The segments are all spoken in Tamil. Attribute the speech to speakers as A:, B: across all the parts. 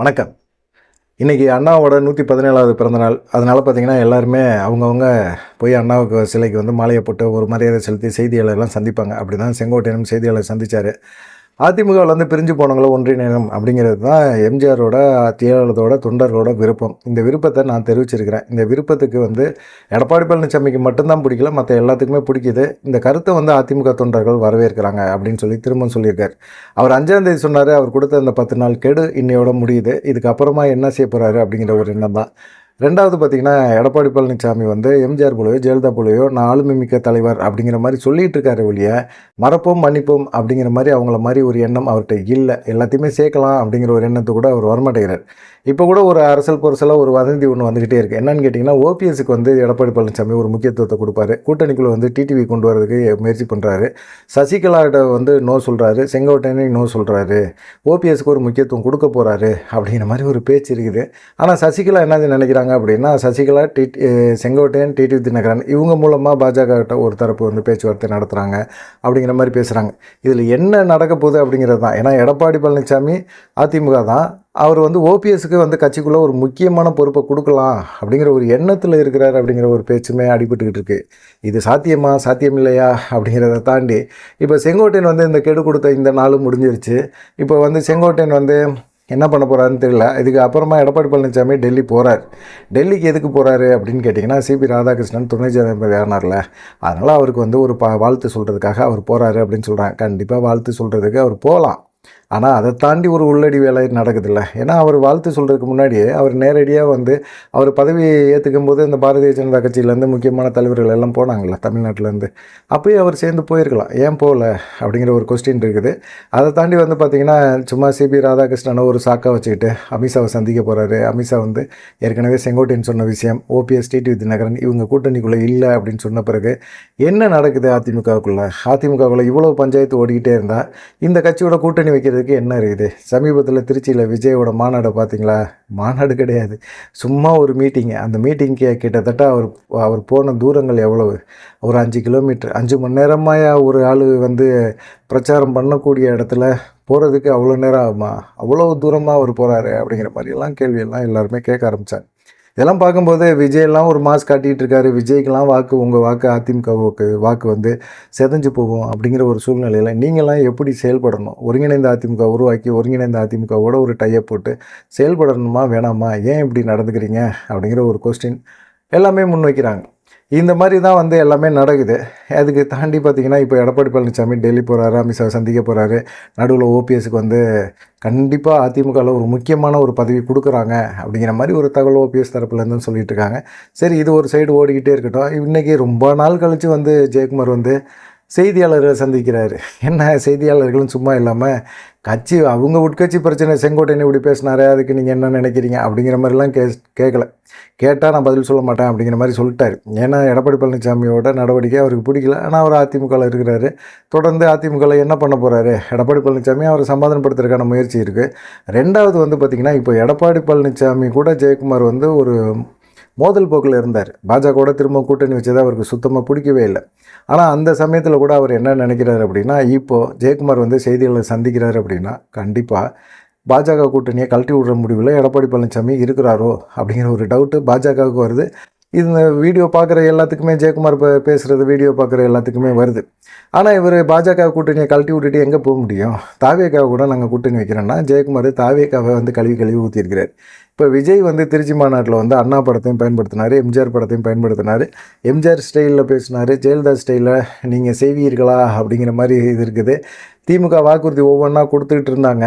A: வணக்கம். இன்றைக்கி அண்ணாவோட நூற்றி பதினேழாவது பிறந்தநாள் அதனால் பார்த்தீங்கன்னா எல்லாருமே அவங்கவுங்க போய் அண்ணாவுக்கு சிலைக்கு வந்து மாலையை போட்டு ஒரு மரியாதை செலுத்தி செய்தியாளர்லாம் சந்திப்பாங்க. அப்படி தான் செங்கோட்டையனும் செய்தியாளர் சந்தித்தார் அதிமுகவில் வந்து பிரிஞ்சு போனவங்கள ஒன்றிணையம் அப்படிங்கிறது தான் எம்ஜிஆரோட தியாளத்தோட தொண்டர்களோட விருப்பம். இந்த விருப்பத்தை நான் தெரிவிச்சிருக்கிறேன். இந்த விருப்பத்துக்கு வந்து எடப்பாடி பழனிசாமிக்கு மட்டும்தான் பிடிக்கல மற்ற எல்லாத்துக்குமே பிடிக்குது. இந்த கருத்தை வந்து அதிமுக தொண்டர்கள் வரவேற்கிறாங்க அப்படின்னு சொல்லி திரும்ப சொல்லியிருக்காரு. அவர் அஞ்சாம் தேதி சொன்னார் அவர் கொடுத்த அந்த பத்து நாள் கெடு இன்னையோட முடியுது. இதுக்கப்புறமா என்ன செய்ய போகிறாரு அப்படிங்கிற ஒரு எண்ணம் தான். ரெண்டாவது பார்த்தீங்கன்னா எடப்பாடி பழனிசாமி வந்து எம்ஜிஆர் போலவோ ஜெயலலிதா போலவோ நான் ஆளுமை மிக்க தலைவர் அப்படிங்கிற மாதிரி சொல்லிட்டு இருக்காரு ஒழிய மறப்போம் மன்னிப்போம் அப்படிங்கிற மாதிரி அவங்கள மாதிரி ஒரு எண்ணம் அவர்கிட்ட இல்லை. எல்லாத்தையுமே சேர்க்கலாம் அப்படிங்கிற ஒரு எண்ணத்தை கூட அவர் வரமாட்டேங்கிறார். இப்போ கூட ஒரு அரசல் பொருசலாக ஒரு வதந்தி ஒன்று வந்துக்கிட்டே இருக்குது என்னன்னு கேட்டிங்கன்னா ஓபிஎஸ்க்கு வந்து எடப்பாடி பழனிசாமி ஒரு முக்கியத்துவத்தை கொடுப்பாரு. கூட்டணிக்குள்ளே வந்து டிடிவி கொண்டு வரதுக்கு முயற்சி பண்ணுறாரு சசிகலாட்ட வந்து நோ சொல்கிறாரு செங்கோட்டையனை நோ சொல்கிறாரு ஓபிஎஸ்க்கு ஒரு முக்கியத்துவம் கொடுக்க போகிறாரு அப்படிங்கிற மாதிரி ஒரு பேச்சு இருக்குது. ஆனால் சசிகலா என்ன நினைக்கிறாங்க? அப்படின்னா சசிகலா டி செங்கோட்டையன் டிடி தினகரன் இவங்க மூலமாக பாஜகவிட்ட ஒரு தரப்பு வந்து பேச்சுவார்த்தை நடத்துகிறாங்க அப்படிங்கிற மாதிரி பேசுகிறாங்க இதில் என்ன நடக்க போகுது அப்படிங்கிறது தான். ஏன்னா எடப்பாடி பழனிசாமி அதிமுக தான். அவர் வந்து ஓபிஎஸ்க்கு வந்து கட்சிக்குள்ளே ஒரு முக்கியமான பொறுப்பை கொடுக்கலாம் அப்படிங்கிற ஒரு எண்ணத்தில் இருக்கிறார் அப்படிங்கிற ஒரு பேச்சுமே அடிபட்டுக்கிட்டு இருக்குது இது சாத்தியமா சாத்தியம் இல்லையா அப்படிங்கிறத தாண்டி இப்போ செங்கோட்டையன் வந்து இந்த கெடு கொடுத்த இந்த நாளும் முடிஞ்சிருச்சு. இப்போ வந்து செங்கோட்டையன் வந்து என்ன பண்ண போகிறாருன்னு தெரியல. இதுக்கு அப்புறமா எடப்பாடி பழனிசாமி டெல்லி போகிறார் டெல்லிக்கு எதுக்கு போகிறாரு அப்படின்னு கேட்டிங்கன்னா சிபி ராதாகிருஷ்ணன் துணை ஜனாதிபதி ஆனார்ல. அதனால் அவருக்கு வந்து ஒரு பா வாழ்த்து சொல்கிறதுக்காக அவர் போகிறாரு அப்படின்னு சொல்கிறாங்க கண்டிப்பாக வாழ்த்து சொல்கிறதுக்கு அவர் போகலாம் ஆனால் அதை தாண்டி ஒரு உள்ளடி வேலை நடக்குதுல்ல. ஏன்னா அவர் வாழ்த்து சொல்கிறதுக்கு முன்னாடியே அவர் நேரடியாக வந்து அவர் பதவியை ஏற்றுக்கும் போது இந்த பாரதிய ஜனதா கட்சியிலேருந்து முக்கியமான தலைவர்கள் எல்லாம் போனாங்கள்ல தமிழ்நாட்டிலேருந்து. அப்போயே அவர் சேர்ந்து போயிருக்கலாம். ஏன் போகல? அப்படிங்கிற ஒரு கொஸ்டின் இருக்குது. அதை தாண்டி வந்து பார்த்திங்கன்னா சும்மா சிபி ராதாகிருஷ்ணனை ஒரு சாக்கா வச்சுக்கிட்டு அமித்ஷாவை சந்திக்க போகிறாரு அமித்ஷா வந்து ஏற்கனவே செங்கோட்டையன் சொன்ன விஷயம் ஓபிஎஸ் டிடி தினகரன் இவங்க கூட்டணிக்குள்ளே இல்லை அப்படின்னு சொன்ன பிறகு என்ன நடக்குது அதிமுகவுக்குள்ளே? அதிமுகவுக்குள்ளே இவ்வளோ பஞ்சாயத்து ஓடிக்கிட்டே இருந்தால் இந்த கட்சியோட கூட்டணி வைக்கிறது வைக்கிறதுக்கு என்ன இருக்குது? சமீபத்தில் திருச்சியில் விஜயோட மாநாடு பார்த்தீங்களா மாநாடு கிடையாது. சும்மா ஒரு மீட்டிங்கு அந்த மீட்டிங்க்கு கிட்டத்தட்ட அவர் அவர் போன தூரங்கள் எவ்வளவு? ஒரு அஞ்சு கிலோமீட்டர் அஞ்சு மணி நேரமாக ஒரு ஆள் வந்து பிரச்சாரம் பண்ணக்கூடிய இடத்துல போகிறதுக்கு அவ்வளோ நேரம் ஆகுமா? அவ்வளோ தூரமாக அவர் போகிறாரு அப்படிங்கிற மாதிரியெல்லாம் கேள்வியெல்லாம் எல்லாருமே கேட்க ஆரம்பித்தாங்க இதெல்லாம் பார்க்கும்போது விஜயெல்லாம் ஒரு மாஸ் காட்டிகிட்டு இருக்காரு விஜய்க்கெல்லாம் வாக்கு உங்கள் வாக்கு அதிமுகவுக்கு வாக்கு வந்து செதஞ்சு போகும் அப்படிங்கிற ஒரு சூழ்நிலையில் நீங்களாம் எப்படி செயல்படணும்? ஒருங்கிணைந்த அதிமுக உருவாக்கி ஒருங்கிணைந்த அதிமுகவோட ஒரு டையை போட்டு செயல்படணுமா வேணாமா? ஏன் இப்படி நடந்துக்கிறீங்க? அப்படிங்கிற ஒரு கொஸ்டின் எல்லாமே முன்வைக்கிறாங்க. இந்த மாதிரி தான் வந்து எல்லாமே நடக்குது. அதுக்கு தாண்டி பார்த்தீங்கன்னா இப்போ எடப்பாடி பழனிசாமி டெல்லி போகிறாரு அமித்ஷா சந்திக்க போகிறாரு நடுவில் ஓபிஎஸ்க்கு வந்து கண்டிப்பாக அதிமுகவில் ஒரு முக்கியமான ஒரு பதவி கொடுக்குறாங்க அப்படிங்கிற மாதிரி ஒரு தகவல் ஓபிஎஸ் தரப்புலேருந்து சொல்லிட்டு இருக்காங்க. சரி இது ஒரு சைடு ஓடிக்கிட்டே இருக்கட்டும். இன்றைக்கி ரொம்ப நாள் கழித்து வந்து ஜெயக்குமார் வந்து செய்தியாளர்களை சந்திக்கிறாரு. என்ன செய்தியாளர்களும் சும்மா இல்லாமல் கட்சி அவங்க உட்கட்சி பிரச்சனை செங்கோட்டையனை இப்படி பேசினாரு அதுக்கு நீங்கள் என்ன நினைக்கிறீங்க? அப்படிங்கிற மாதிரிலாம் கே கேட்கல கேட்டால் நான் பதில் சொல்ல மாட்டேன் அப்படிங்கிற மாதிரி சொல்லிட்டாரு. ஏன்னா எடப்பாடி பழனிசாமியோட நடவடிக்கை அவருக்கு பிடிக்கல. ஆனால் அவர் அதிமுகவில் இருக்கிறாரு. தொடர்ந்து அதிமுகவில் என்ன பண்ண போகிறாரு எடப்பாடி பழனிசாமி அவரை சமாதானப்படுத்துறதுக்கான முயற்சி இருக்குது ரெண்டாவது வந்து பார்த்திங்கன்னா இப்போ எடப்பாடி பழனிசாமி கூட ஜெயக்குமார் வந்து ஒரு மோதல் போக்கில் இருந்தார். பாஜகவோட திரும்ப கூட்டணி வச்சது அவருக்கு சுத்தமாக பிடிக்கவே இல்லை. ஆனால் அந்த சமயத்தில் கூட அவர் என்ன நினைக்கிறாரு அப்படின்னா இப்போது ஜெயக்குமார் வந்து செய்திகளை சந்திக்கிறார் அப்படின்னா கண்டிப்பாக பாஜக கூட்டணியை கழட்டி விடுற முடிவில் எடப்பாடி பழனிசாமி இருக்கிறாரோ அப்படிங்கிற ஒரு டவுட்டு பாஜகவுக்கு வருது. இந்த வீடியோ பார்க்குற எல்லாத்துக்குமே ஜெயக்குமார் இப்போ பேசுகிறது வீடியோ பார்க்குற எல்லாத்துக்குமே வருது. ஆனால் இவர் பாஜக கூட்டணியை கழட்டி விட்டுட்டு எங்கே போக முடியும்? தாவேக்காவை கூட நாங்கள் கூட்டணி வைக்கிறோன்னா ஜெயக்குமார் தாவேக்காவை வந்து கழுவி கழுவி ஊற்றிருக்கிறார் இப்போ விஜய் வந்து திருச்சி மாநாட்டில் வந்து அண்ணா படத்தையும் பயன்படுத்தினார் எம்ஜிஆர் படத்தையும் பயன்படுத்தினார். எம்ஜிஆர் ஸ்டைலில் பேசினார் ஜெயலலிதா ஸ்டைலில் நீங்கள் செய்வீர்களா அப்படிங்கிற மாதிரி இது இருக்குது. திமுக வாக்குறுதி ஒவ்வொன்றா கொடுத்துக்கிட்டு இருந்தாங்க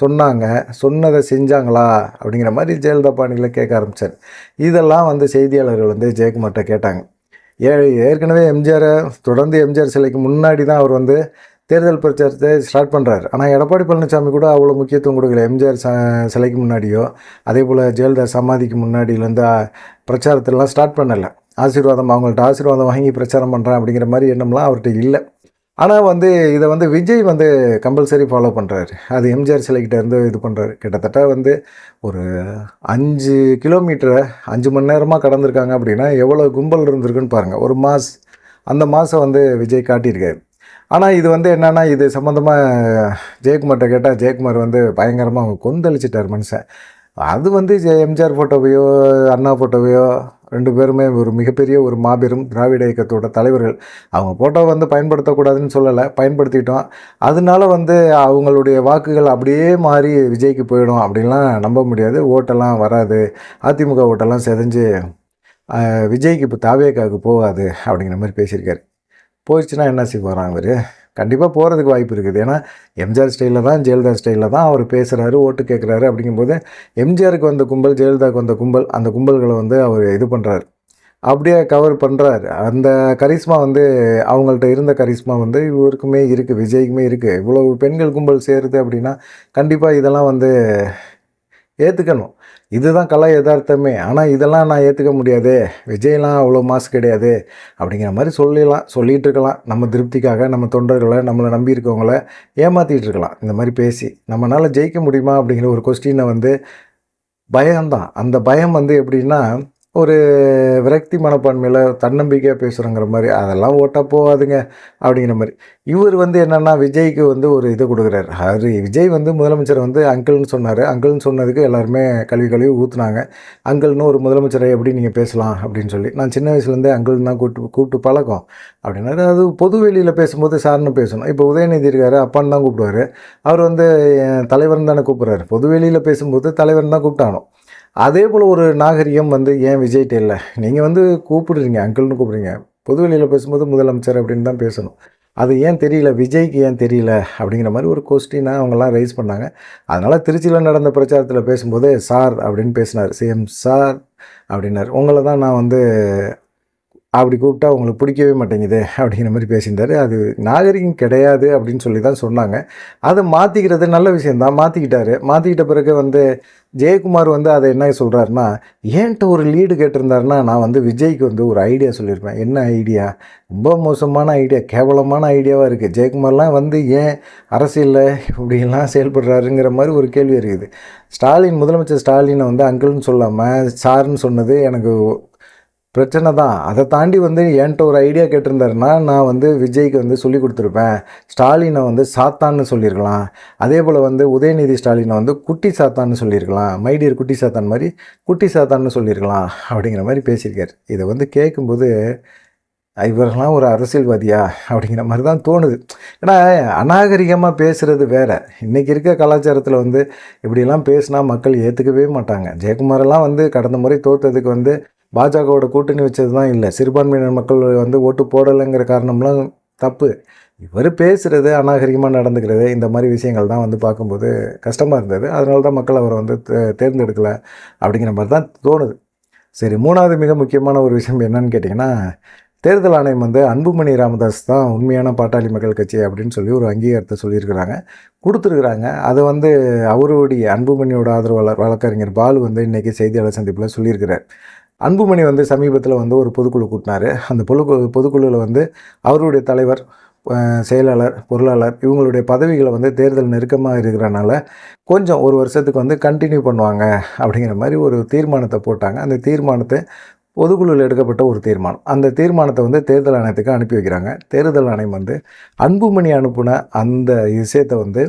A: சொன்னாங்க சொன்னதை செஞ்சாங்களா அப்படிங்கிற மாதிரி ஜெயலலிதா பாணியில் கேட்க ஆரம்பித்தார் இதெல்லாம் வந்து செய்தியாளர்கள் வந்து ஜெயக்குமார்கிட்ட கேட்டாங்க. ஏ ஏற்கனவே எம்ஜிஆரை தொடர்ந்து எம்ஜிஆர் சிலைக்கு முன்னாடி தான் அவர் வந்து தேர்தல் பிரச்சாரத்தை ஸ்டார்ட் பண்ணுறாரு ஆனால் எடப்பாடி பழனிசாமி கூட அவ்வளோ முக்கியத்துவம் கொடுக்கல. எம்ஜிஆர் ச சிலைக்கு முன்னாடியோ அதே போல் ஜெயலலிதா சமாதிக்கு முன்னாடியிலேருந்து பிரச்சாரத்திலாம் ஸ்டார்ட் பண்ணலை. ஆசீர்வாதம் அவங்கள்ட்ட ஆசீர்வாதம் வாங்கி பிரச்சாரம் பண்ணுறேன் அப்படிங்கிற மாதிரி எண்ணம்லாம் அவர்கிட்ட இல்லை. ஆனால் வந்து இதை வந்து விஜய் வந்து கம்பல்சரி ஃபாலோ பண்ணுறாரு அது எம்ஜிஆர் சிலைக்கிட்ட இருந்து இது பண்ணுறாரு கிட்டத்தட்ட வந்து ஒரு அஞ்சு கிலோமீட்டரை அஞ்சு மணி நேரமாக கடந்திருக்காங்க அப்படின்னா எவ்வளோ கும்பல் இருந்திருக்குன்னு பாருங்கள் ஒரு மாஸ் அந்த மாதம் வந்து விஜய் காட்டியிருக்காரு. ஆனால் இது வந்து என்னென்னா இது சம்மந்தமாக ஜெயக்குமார்கிட்ட கேட்டால் ஜெயக்குமார் வந்து பயங்கரமாக அவங்க கொந்தளிச்சிட்டார் மனுஷன். அது வந்து ஜெ எம்ஜிஆர் ஃபோட்டோவையோ அண்ணா ஃபோட்டோவையோ ரெண்டு பேருமே ஒரு மிகப்பெரிய ஒரு மாபெரும் திராவிட இயக்கத்தோட தலைவர்கள். அவங்க ஃபோட்டோ வந்து பயன்படுத்தக்கூடாதுன்னு சொல்லலை பயன்படுத்திட்டோம். அதனால வந்து அவங்களுடைய வாக்குகள் அப்படியே மாறி விஜய்க்கு போயிடும் அப்படின்லாம் நம்ப முடியாது. ஓட்டெல்லாம் வராது. அதிமுக ஓட்டெல்லாம் செதஞ்சு விஜய்க்கு இப்போ தாவேக்காவுக்கு போகாது அப்படிங்கிற மாதிரி பேசியிருக்காரு. போயிடுச்சுன்னா என்ன செய்வாராம் அவர் கண்டிப்பாக போகிறதுக்கு வாய்ப்பு இருக்குது. ஏன்னா எம்ஜிஆர் ஸ்டைலில் தான் ஜெயலலிதா ஸ்டைலில் தான் அவர் பேசுகிறாரு ஓட்டு கேட்குறாரு அப்படிங்கும்போது எம்ஜிஆருக்கு வந்த கும்பல் ஜெயலலிதாவுக்கு வந்த கும்பல் அந்த கும்பல்களை வந்து அவர் இது பண்ணுறாரு அப்படியே கவர் பண்ணுறாரு அந்த கரிஸ்மா வந்து அவங்கள்ட்ட இருந்த கரிஸ்மா வந்து இவருக்குமே இருக்குது விஜய்க்குமே இருக்குது இவ்வளோ பெண்கள் கும்பல் சேருது அப்படின்னா கண்டிப்பாக இதெல்லாம் வந்து ஏற்றுக்கணும் இதுதான் கலா யதார்த்தமே. ஆனால் இதெல்லாம் நான் ஏற்றுக்க முடியாது. விஜய்லாம் அவ்வளோ மாசு கிடையாது. அப்படிங்கிற மாதிரி சொல்லிடலாம் சொல்லிகிட்டு இருக்கலாம் நம்ம திருப்திக்காக நம்ம தொண்டர்களை நம்மளை நம்பி இருக்கவங்கள ஏமாற்றிட்டு இருக்கலாம். இந்த மாதிரி பேசி நம்மளால் ஜெயிக்க முடியுமா அப்படிங்கிற ஒரு கொஸ்டினை வந்து பயம்தான். அந்த பயம் வந்து எப்படின்னா ஒரு விரக்தி மனப்பான்மையில் தன்னம்பிக்கையாக பேசுகிறோங்கிற மாதிரி அதெல்லாம் ஓட்டாக போகாதுங்க அப்படிங்கிற மாதிரி. இவர் வந்து என்னென்னா விஜய்க்கு வந்து ஒரு இது கொடுக்குறாரு. அது விஜய் வந்து முதலமைச்சர் வந்து அங்கிள்னு சொன்னார். அங்கிள்னு சொன்னதுக்கு எல்லாருமே கல்வி கல்வி ஊற்றுனாங்க அங்கிள்னு ஒரு முதலமைச்சரை எப்படி நீங்கள் பேசலாம்? அப்படின்னு சொல்லி. நான் சின்ன வயசுலேருந்தே அங்கிள்னு தான் கூப்பிட்டு கூப்பிட்டு பழக்கம் அப்படின்னாரு. அது பொது வெளியில் பேசும்போது சார்னு பேசணும். இப்போ உதயநிதி இருக்கார் அப்பான்னு தான் கூப்பிடுவார். அவர் வந்து என் தலைவர்னு தானே கூப்பிட்றாரு. பொது வெளியில் பேசும்போது தலைவர்னு தான் கூப்பிட்டானோ அதே போல் ஒரு நாகரிகம் வந்து ஏன் விஜய்கிட்ட இல்லை நீங்கள் வந்து கூப்பிடுறீங்க அங்கிள்னு கூப்பிடுறீங்க. பொதுவெளியில் பேசும்போது முதலமைச்சர் அப்படின்னு தான் பேசணும். அது ஏன் தெரியல? விஜய்க்கு ஏன் தெரியல? அப்படிங்கிற மாதிரி ஒரு கொஸ்டினை அவங்கெல்லாம் ரைஸ் பண்ணாங்க. அதனால் திருச்சியில் நடந்த பிரச்சாரத்தில் பேசும்போது சார் அப்படின்னு பேசினார். சிஎம் சார் அப்படின்னாரு. உங்களை தான் நான் வந்து அப்படி கூப்பிட்டா உங்களுக்கு பிடிக்கவே மாட்டேங்குது அப்படிங்கிற மாதிரி பேசியிருந்தாரு. அது நாகரிகம் கிடையாது அப்படின்னு சொல்லி தான் சொன்னாங்க. அதை மாற்றிக்கிறது நல்ல விஷயந்தான் மாற்றிக்கிட்டாரு மாற்றிக்கிட்ட பிறகு வந்து ஜெயக்குமார் வந்து அதை என்ன சொல்கிறாருன்னா ஏன்ட்ட ஒரு லீடு கேட்டிருந்தாருன்னா நான் வந்து விஜய்க்கு வந்து ஒரு ஐடியா சொல்லியிருப்பேன். என்ன ஐடியா ரொம்ப மோசமான ஐடியா கேவலமான ஐடியாவாக இருக்குது ஜெயக்குமார்லாம் வந்து ஏன் அரசியலில் இப்படிலாம் செயல்படுறாருங்கிற மாதிரி ஒரு கேள்வி இருக்குது. ஸ்டாலின் முதலமைச்சர் ஸ்டாலினை வந்து அங்கிள்னு சொல்லாமல் சார்னு சொன்னது எனக்கு பிரச்சனை தான். அதை தாண்டி வந்து என்கிட்ட ஒரு ஐடியா கேட்டிருந்தாருன்னா நான் வந்து விஜய்க்கு வந்து சொல்லி கொடுத்துருப்பேன். ஸ்டாலினை வந்து சாத்தான்னு சொல்லியிருக்கலாம். அதே போல் வந்து உதயநிதி ஸ்டாலினை வந்து குட்டி சாத்தான்னு சொல்லியிருக்கலாம். மைடியர் குட்டி சாத்தான் மாதிரி குட்டி சாத்தான்னு சொல்லியிருக்கலாம் அப்படிங்கிற மாதிரி பேசியிருக்காரு. இதை வந்து கேட்கும்போது இவரெல்லாம் ஒரு அரசியல்வாதியா? அப்படிங்கிற மாதிரி தான் தோணுது. ஏன்னா அநாகரிகமாக பேசுகிறது வேறு. இன்றைக்கி இருக்க கலாச்சாரத்தில் வந்து இப்படிலாம் பேசினா மக்கள் ஏற்றுக்கவே மாட்டாங்க. ஜெயக்குமாரெல்லாம் வந்து கடந்த முறை தோற்றதுக்கு வந்து பாஜகவோட கூட்டணி வச்சது தான் இல்லை. சிறுபான்மையினர் மக்கள் வந்து ஓட்டு போடலைங்கிற காரணம்லாம் தப்பு. இவர் பேசுகிறது அநாகரிகமாக நடந்துக்கிறது இந்த மாதிரி விஷயங்கள் தான் வந்து பார்க்கும்போது கஷ்டமாக இருந்தது. அதனால தான் மக்கள் அவரை வந்து தே- அப்படிங்கிற மாதிரி தான் தோணுது. சரி மூணாவது மிக முக்கியமான ஒரு விஷயம் என்னன்னு கேட்டிங்கன்னா தேர்தல் ஆணையம் வந்து அன்புமணி ராமதாஸ் தான் உண்மையான பாட்டாளி மக்கள் கட்சி அப்படின்னு சொல்லி ஒரு அங்கீகாரத்தை சொல்லியிருக்கிறாங்க. கொடுத்துருக்குறாங்க. அதை வந்து அவருடைய அன்புமணியோட ஆதரவாளர் வழக்கறிஞர் பாலு வந்து இன்றைக்கி செய்தியாளர் சந்திப்பில் சொல்லியிருக்கிறார். அன்புமணி வந்து சமீபத்தில் வந்து ஒரு பொதுக்குழு கூட்டினார். அந்த பொதுக்குழு பொதுக்குழுவில் வந்து அவருடைய தலைவர் செயலாளர் பொருளாளர் இவங்களுடைய பதவிகளை வந்து தேர்தல் நெருக்கமாக இருக்கிறனால கொஞ்சம் ஒரு வருஷத்துக்கு வந்து கண்டினியூ பண்ணுவாங்க அப்படிங்கிற மாதிரி ஒரு தீர்மானத்தை போட்டாங்க. அந்த தீர்மானத்தை பொதுக்குழுவில் எடுக்கப்பட்ட ஒரு தீர்மானம். அந்த தீர்மானத்தை வந்து தேர்தல் ஆணையத்துக்கு அனுப்பி வைக்கிறாங்க. தேர்தல் ஆணையம் வந்து அன்புமணி அனுப்புன அந்த விஷயத்தை வந்து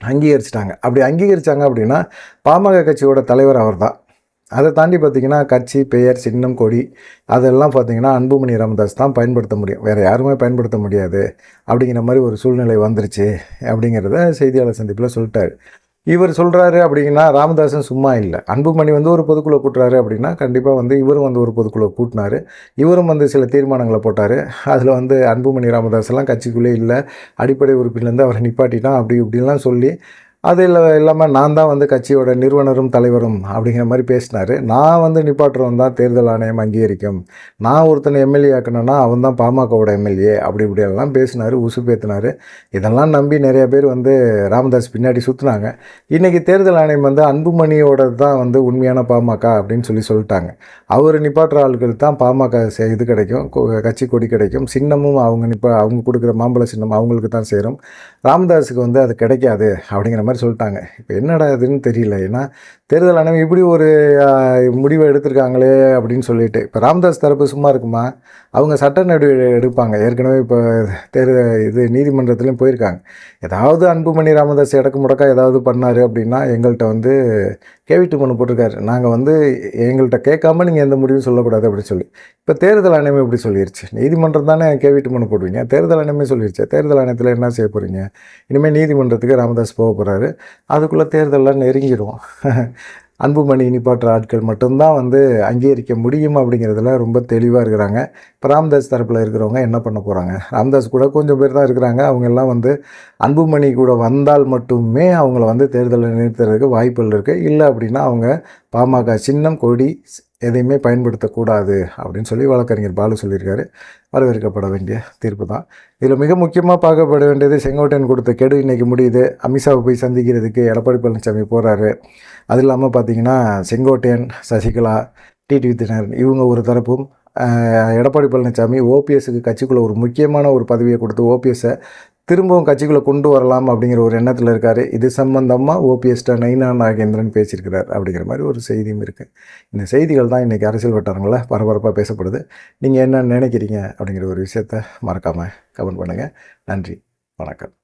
A: அங்கீகரிச்சிட்டாங்க. அப்படி அங்கீகரிச்சாங்க அப்படின்னா பாமக கட்சியோட தலைவர் அவர்தான். அதை தாண்டி பார்த்தீங்கன்னா கட்சி பெயர் சின்னம் கொடி அதெல்லாம் பார்த்தீங்கன்னா அன்புமணி ராமதாஸ் தான் பயன்படுத்த முடியும். வேறு யாருமே பயன்படுத்த முடியாது. அப்படிங்கிற மாதிரி ஒரு சூழ்நிலை வந்துருச்சு அப்படிங்கிறத செய்தியாளர் சந்திப்பில் சொல்லிட்டார். இவர் சொல்கிறாரு அப்படின்னா ராமதாசன் சும்மா இல்லை. அன்புமணி வந்து ஒரு பொதுக்குழு கூட்டுறாரு அப்படின்னா கண்டிப்பாக வந்து இவரும் வந்து ஒரு பொதுக்குழு கூட்டினார். இவரும் வந்து சில தீர்மானங்களை போட்டார். அதில் வந்து அன்புமணி ராமதாஸ் எல்லாம் கட்சிக்குள்ளே இல்லை. அடிப்படை உறுப்பிலேருந்து அவரை நிப்பாட்டிட்டான் அப்படி இப்படிலாம் சொல்லி அது இல்லை இல்லாமல் நான் தான் வந்து கட்சியோட நிறுவனரும் தலைவரும் அப்படிங்கிற மாதிரி பேசினார். நான் வந்து நிப்பாட்டுறவன் தான் தேர்தல் ஆணையம் அங்கீகரிக்கும். நான் ஒருத்தனை எம்எல்ஏ ஆக்கணும்னா அவன் தான் பாமகவோட எம்எல்ஏ அப்படி இப்படியெல்லாம் பேசினார் உசுப்பேத்தினார் இதெல்லாம் நம்பி நிறைய பேர் வந்து ராமதாஸ் பின்னாடி சுற்றுனாங்க இன்றைக்கி தேர்தல் ஆணையம் வந்து அன்புமணியோட தான் வந்து உண்மையான பாமக அப்படின்னு சொல்லி சொல்லிட்டாங்க. அவர் நிப்பாட்டுற ஆட்கள் தான் பாமக இது கிடைக்கும் கட்சி கொடி கிடைக்கும். சின்னமும் அவங்க நிப்பா அவங்க கொடுக்குற மாம்பழ சின்னம் அவங்களுக்கு தான் சேரும். ராமதாஸுக்கு வந்து அது கிடைக்காது அப்படிங்கிற மாதிரி மாதிரி சொல்லிட்டாங்க. இப்போ என்னடா இதுன்னு தெரியல. ஏன்னா தேர்தல் ஆணையம் இப்படி ஒரு முடிவை எடுத்திருக்காங்களே அப்படின்னு சொல்லிட்டு. இப்போ ராமதாஸ் தரப்பு சும்மா இருக்குமா? அவங்க சட்ட நடவடிக்கை எடுப்பாங்க. ஏற்கனவே இப்போ தேர் இது நீதிமன்றத்துலேயும் போயிருக்காங்க. ஏதாவது அன்புமணி ராமதாஸ் இடக்கு முடக்கா ஏதாவது பண்ணார் அப்படின்னா எங்கள்கிட்ட வந்து கேவிட்டு மனு போட்டிருக்காரு. நாங்கள் வந்து எங்கள்கிட்ட கேட்காம நீங்கள் எந்த முடிவும் சொல்லக்கூடாது அப்படின்னு சொல்லி. இப்போ தேர்தல் ஆணையம் இப்படி சொல்லிருச்சு. நீதிமன்றம் தானே கேவிட்டு மனு போடுவீங்க? தேர்தல் ஆணையமே சொல்லிடுச்சு தேர்தல் ஆணையத்தில் என்ன செய்ய போகிறீங்க இனிமேல் நீதிமன்றத்துக்கு ராமதாஸ் போக போகிறாரு அதுக்குள்ளே தேர்தல்லாம் நெருங்கிடும் அன்புமணி நிப்பாட்டுற ஆட்கள் மட்டும்தான் வந்து அங்கீகரிக்க முடியும் அப்படிங்கிறதுல ரொம்ப தெளிவாக இருக்கிறாங்க. இப்போ ராம்தாஸ் தரப்பில் இருக்கிறவங்க என்ன பண்ண போகிறாங்க ராமதாஸ் கூட கொஞ்சம் பேர் தான் இருக்கிறாங்க. அவங்க எல்லாம் வந்து அன்புமணி கூட வந்தால் மட்டுமே அவங்கள வந்து தேர்தலில் நிறுத்துறதுக்கு வாய்ப்புகள் இருக்குது இல்லை அப்படின்னா அவங்க பாமக சின்னம் கொடி எதையுமே பயன்படுத்தக்கூடாது அப்படின்னு சொல்லி வழக்கறிஞர் பாலு சொல்லியிருக்காரு. வரவேற்கப்பட வேண்டிய தீர்ப்பு தான். இதில் மிக முக்கியமாக பார்க்கப்பட வேண்டியது செங்கோட்டையன் கொடுத்த கெடு இன்னைக்கு முடியுது. அமித்ஷாவை போய் சந்திக்கிறதுக்கு எடப்பாடி பழனிசாமி போகிறாரு அது இல்லாமல் பார்த்தீங்கன்னா செங்கோட்டையன் சசிகலா டிடிவி தினகரன் இவங்க ஒரு தரப்பும் எடப்பாடி பழனிசாமி ஓபிஎஸ்க்கு கட்சிக்குள்ளே ஒரு முக்கியமான ஒரு பதவியை கொடுத்து ஓபிஎஸ்ஸை திரும்பவும் கட்சிக்குள்ளே கொண்டு வரலாம் அப்படிங்கிற ஒரு எண்ணத்தில் இருக்கார். இது சம்பந்தமாக ஓபிஎஸ்ட நைனா நாகேந்திரன் பேசியிருக்கிறார் அப்படிங்கிற மாதிரி ஒரு செய்தியும் இருக்குது இந்த செய்திகள் தான் இன்றைக்கி அரசியல் வட்டாரங்களில் பரபரப்பாக பேசப்படுது. நீங்கள் என்ன நினைக்கிறீங்க அப்படிங்கிற ஒரு விஷயத்த மறக்காமல் கமெண்ட் பண்ணுங்கள் நன்றி. வணக்கம்.